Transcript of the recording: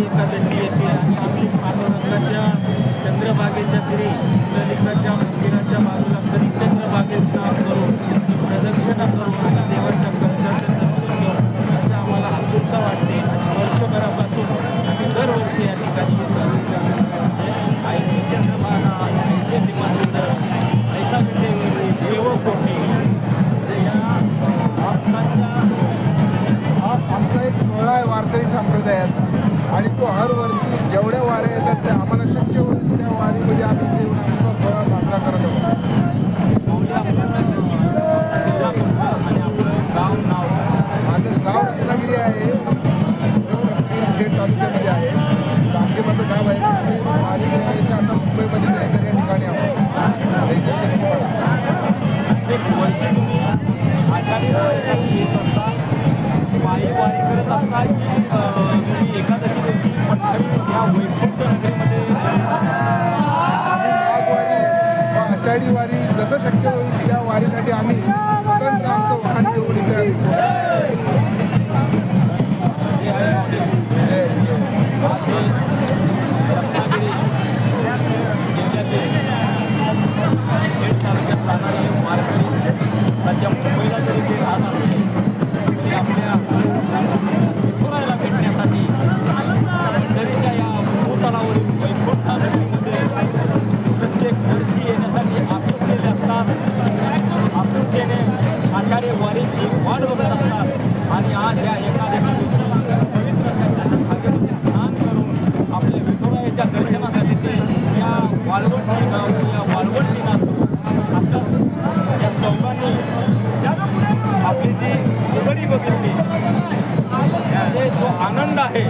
एकादशी येते आणि आम्ही पांडुरंगाच्या चंद्रभागेच्या तिरी ललिताच्या मंदिराच्या बाजूला कधी चंद्रभागेत स्नान करून प्रदक्षिणा करून आणि देवाच्या कलशाचं दर्शन घेऊन असं आम्हाला आतुरता वाटते वर्षभरापासून आम्ही दरवर्षी या ठिकाणी आईची चंद्रभागा आईचे निमंत्रण ऐसा विटे देव कोटी या आमचा एक सोहळा आहे वारकरी परंतु तो हर वर्षी जेवढ्या वाऱ्या येतात त्या आम्हाला शक्य होईल त्या वारीमध्ये आम्ही येऊन आमचा सोहळा साजरा करत असतो माझं गाव रत्नागिरी आहे. खेड तालुक्यामध्ये आषाढी वारी जसं शक्य होईल या वारीसाठी आम्ही स्वतंत्र आमचं वाहन घेऊन इथे आम्ही जिल्ह्यातील वारकरी सध्या मुंबईला तरी ते राहत आषाढी वारीची वाट बघत असतात आणि आज या एकादशी पवित्र अशा स्नान करून आपल्या विठुरायाच्या दर्शनासाठी ते या वाळवंटी गाव या वाळवंटीला असतात या चौकांनी आपली जी उघडी बघितली याचे जो आनंद आहे